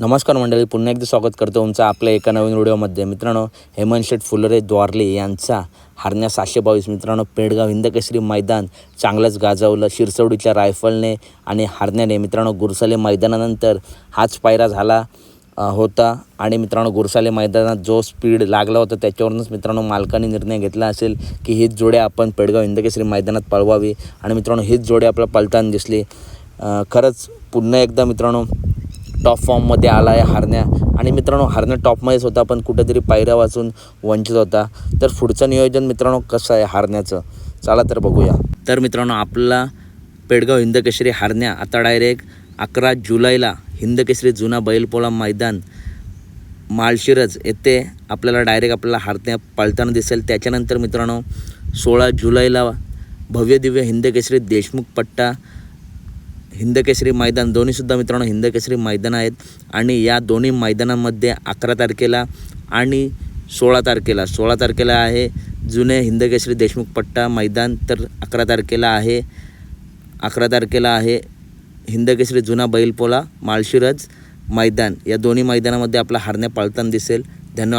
नमस्कार मंडळी पुन्हा एकदा स्वागत करतो तुमचं आपल्या एका नवीन व्हिडिओमध्ये. मित्रांनो हेमंत शेठ फुलरे द्वारले यांचा हरण्या सातशे बावीस. मित्रांनो पेडगाव हिंदकेसरी मैदान चांगलंच गाजवलं. शिरसवडीच्या रायफलने आणि हरण्याने मित्रांनो गुरसाले मैदानानंतर हाच पायरा झाला होता. आणि मित्रांनो गुरसाले मैदानात जो स्पीड लागला होता त्याच्यावरूनच मित्रांनो मालकाने निर्णय घेतला असेल की हीच जोड्या आपण पेडगाव हिंदकेसरी मैदानात पळवावी. आणि मित्रांनो हीच जोडी आपल्याला पळताना दिसली. खरंच पुन्हा एकदा मित्रांनो टॉप फॉर्ममध्ये आला आहे हारण्या. आणि मित्रांनो हारण्या टॉपमध्येच होता पण कुठेतरी पायऱ्या वाचून वंचित होता. तर पुढचं नियोजन मित्रांनो कसं आहे हारण्याचं? चला तर बघूया. तर मित्रांनो आपला पेडगाव हिंदकेसरी हारण्या आता डायरेक्ट अकरा जुलैला हिंदकेसरी जुना बैलपोळा मैदान माळशिरज येथे आपल्याला डायरेक्ट आपल्याला हारण्या पळताना दिसेल. त्याच्यानंतर मित्रांनो सोळा जुलैला भव्य दिव्य हिंदकेसरी देशमुख पट्टा हिंदकेसरी मैदान दोन्हीसुद्धा मित्रांनो हिंदकेसरी मैदान आहेत. आणि या दोन्ही मैदानामध्ये अकरा तारखेला आणि सोळा तारखेला सोळा तारखेला आहे जुने हिंदकेसरी देशमुख पट्टा मैदान तर अकरा तारखेला आहे अकरा तारखेला आहे हिंदकेसरी जुना बैलपोला माळशिरज मैदान. या दोन्ही मैदानामध्ये आपला हरण्या पाळताना दिसेल. धन्यवाद.